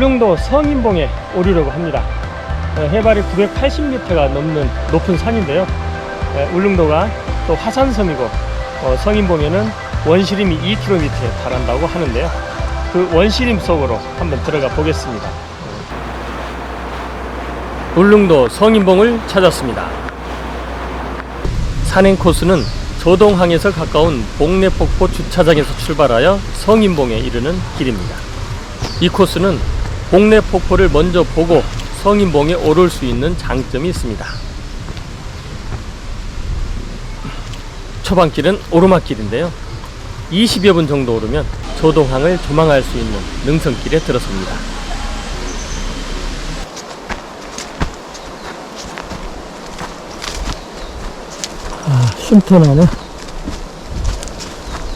울릉도 성인봉에 오르려고 합니다. 어, 해발이 980m가 넘는 높은 산인데요. 에, 울릉도가 또 화산섬이고 어, 성인봉에는 원시림이 2km에 달한다고 하는데요. 그 원시림 속으로 한번 들어가 보겠습니다. 울릉도 성인봉을 찾았습니다. 산행 코스는 조동항에서 가까운 봉내폭포 주차장에서 출발하여 성인봉에 이르는 길입니다. 이 코스는 봉내 폭포를 먼저 보고 성인봉에 오를 수 있는 장점이 있습니다. 초반길은 오르막길인데요. 20여 분 정도 오르면 조동항을 조망할 수 있는 능선길에 들어섭니다. 아, 쉼터 나네.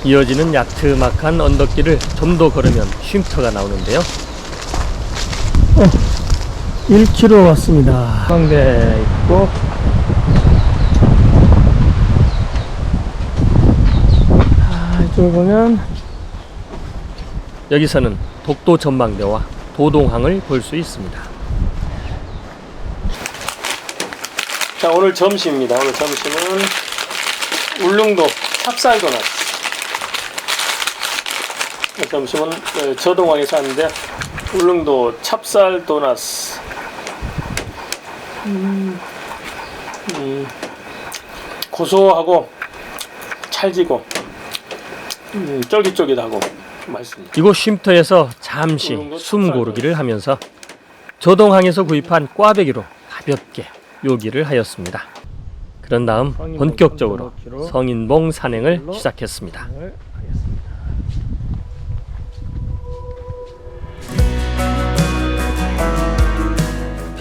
이어지는 야트막한 언덕길을 좀 더 걸으면 쉼터가 나오는데요. 어, 1km 왔습니다. 광대 있고 아, 이쪽을 보면 여기서는 독도 전망대와 도동항을 볼 수 있습니다. 자 오늘 점심입니다. 오늘 점심은 울릉도 찹쌀도넛. 점심은 어, 저동항에서 하는데 울릉도 찹쌀 도넛. 음, 음, 고소하고 찰지고 음, 쫄깃쫄깃하고 맛있습니다. 이곳 쉼터에서 잠시 숨 고르기를 하면서 조동항에서 구입한 꽈배기로 가볍게 요기를 하였습니다. 그런 다음 본격적으로 성인봉 산행을 시작했습니다.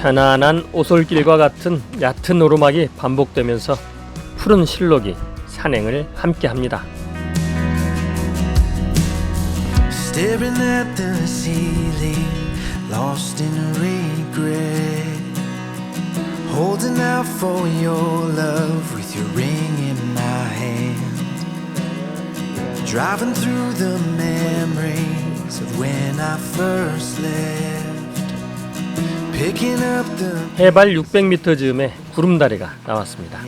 편안한 오솔길과 같은 얕은 오르막이 반복되면서 푸른 실록이 산행을 함께합니다. Driving through the memories of when I first left. 해발 600m 즈음에 구름다리가 나왔습니다.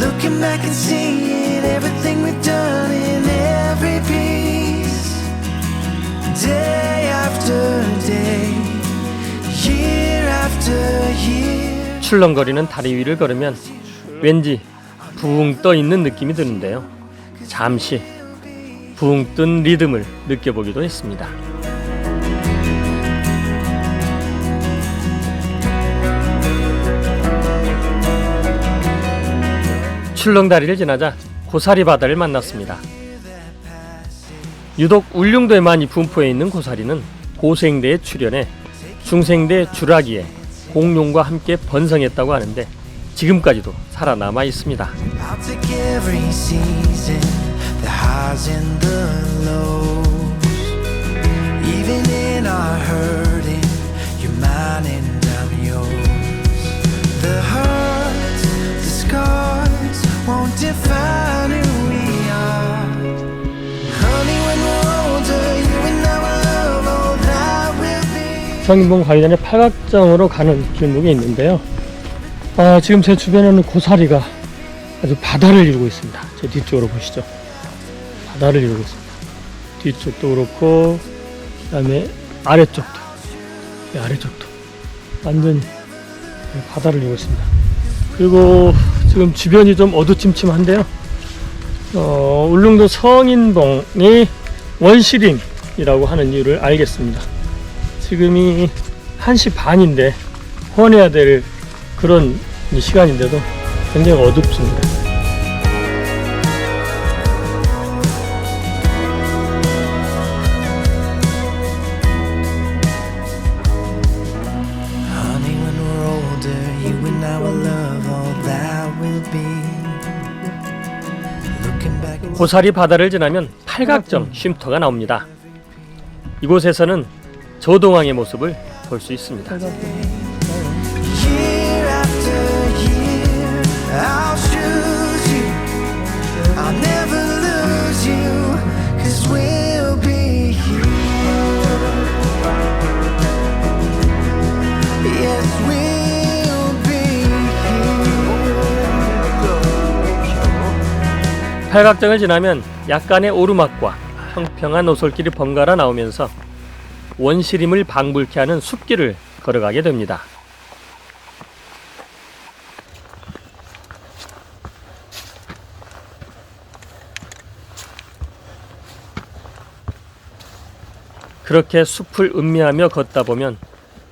Looking back and seeing everything we've done in every piece. Day after day, year. 출렁거리는 다리 위를 걸으면 왠지 붕 떠 있는 느낌이 드는데요. 잠시 붕 뜬 리듬을 느껴보기도 했습니다. 출렁다리를 지나자 고사리 바다를 만났습니다. 유독 울릉도에 많이 분포해 있는 고사리는 고생대에 출연해 중생대 주라기에 공룡과 함께 번성했다고 하는데 지금까지도 살아남아 있습니다. 가기 전에 팔각정으로 가는 길목이 있는데요. 아, 지금 제 주변에는 고사리가 아주 바다를 이루고 있습니다. 제 뒤쪽으로 보시죠. 바다를 이루고 있습니다. 뒤쪽도 그렇고, 그 다음에 아래쪽도, 이 아래쪽도 완전히 바다를 이루고 있습니다. 그리고 지금 주변이 좀 어두침침한데요. 어, 울릉도 성인봉이 원시림이라고 하는 이유를 알겠습니다. 지금이 1시 반인데 후원해야 될 그런 이 시간인데도 굉장히 어둡습니다. 고사리 바다를 지나면 팔각정 쉼터가 나옵니다. 이곳에서는 저동항의 모습을 볼 수 있습니다. 팔각정을 지나면 약간의 오르막과 평평한 오솔길이 번갈아 나오면서 원시림을 방불케 하는 숲길을 걸어가게 됩니다. 그렇게 숲을 음미하며 걷다 보면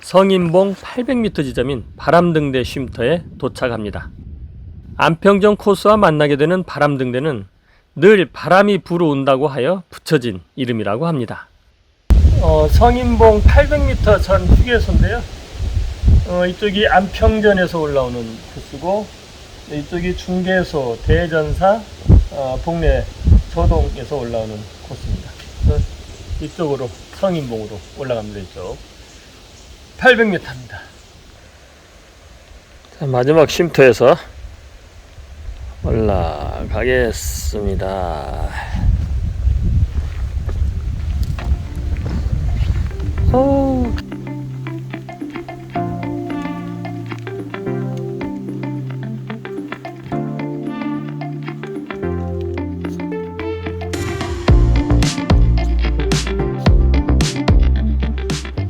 성인봉 800m 지점인 바람등대 쉼터에 도착합니다. 안평정 코스와 만나게 되는 바람등대는 늘 바람이 불어온다고 하여 붙여진 이름이라고 합니다. 어, 성인봉 800m 전 휴게소인데요. 어, 이쪽이 안평전에서 올라오는 코스고 이쪽이 중계소 대전사 어, 동네 조동에서 올라오는 코스입니다. 이쪽으로 성인봉으로 올라가면 되죠. 800m입니다. 자, 마지막 쉼터에서 올라가겠습니다.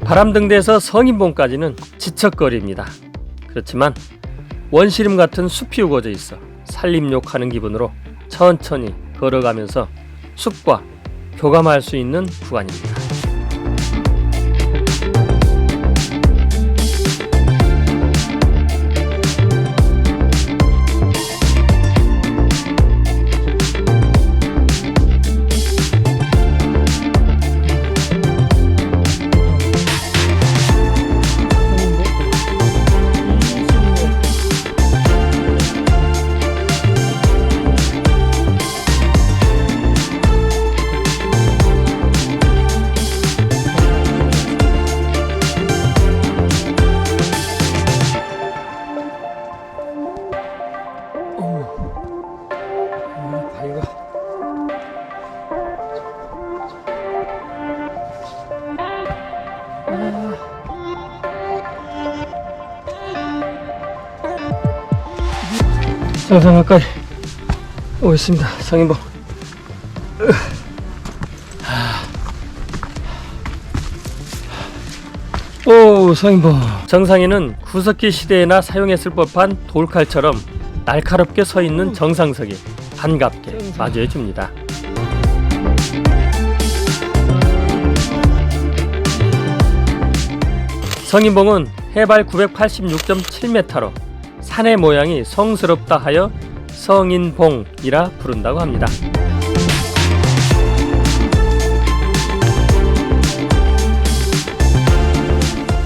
바람등대에서 성인봉까지는 지척거리입니다. 그렇지만 원시림 같은 숲이 우거져 있어 산림욕하는 기분으로 천천히 걸어가면서 숲과 교감할 수 있는 구간입니다. 정상 가까이 오고 있습니다. 성인봉. 오 성인봉. 정상에는 구석기 시대에나 사용했을 법한 돌칼처럼 날카롭게 서 있는 정상석이 반갑게 맞이해 줍니다. 성인봉은 해발 986.7m로 산의 모양이 성스럽다 하여 성인봉이라 부른다고 합니다.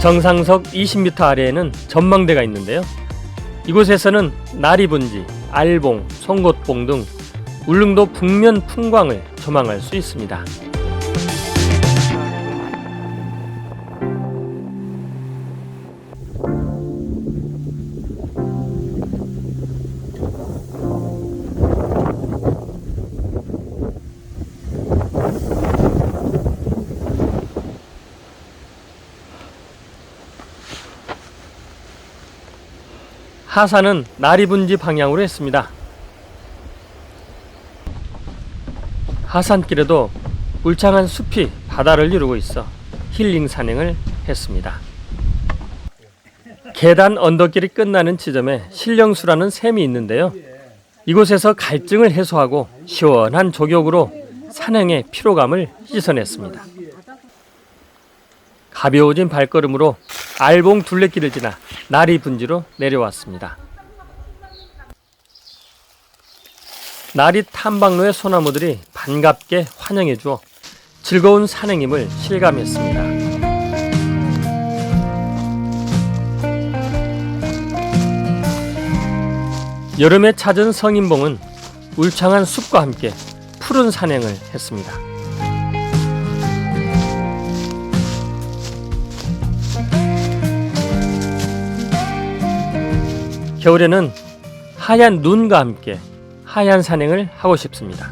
정상석 20m 아래에는 전망대가 있는데요. 이곳에서는 나리분지, 알봉, 송곳봉 등 울릉도 북면 풍광을 조망할 수 있습니다. 하산은 나리분지 방향으로 했습니다. 하산길에도 울창한 숲이 바다를 이루고 있어 힐링 산행을 했습니다. 계단 언덕길이 끝나는 지점에 신령수라는 샘이 있는데요. 이곳에서 갈증을 해소하고 시원한 족욕으로 산행의 피로감을 씻어냈습니다. 가벼워진 발걸음으로 알봉 둘레길을 지나 나리 분지로 내려왔습니다. 나리 탐방로의 소나무들이 반갑게 환영해 주어 즐거운 산행임을 실감했습니다. 여름에 찾은 성인봉은 울창한 숲과 함께 푸른 산행을 했습니다. 겨울에는 하얀 눈과 함께 하얀 산행을 하고 싶습니다.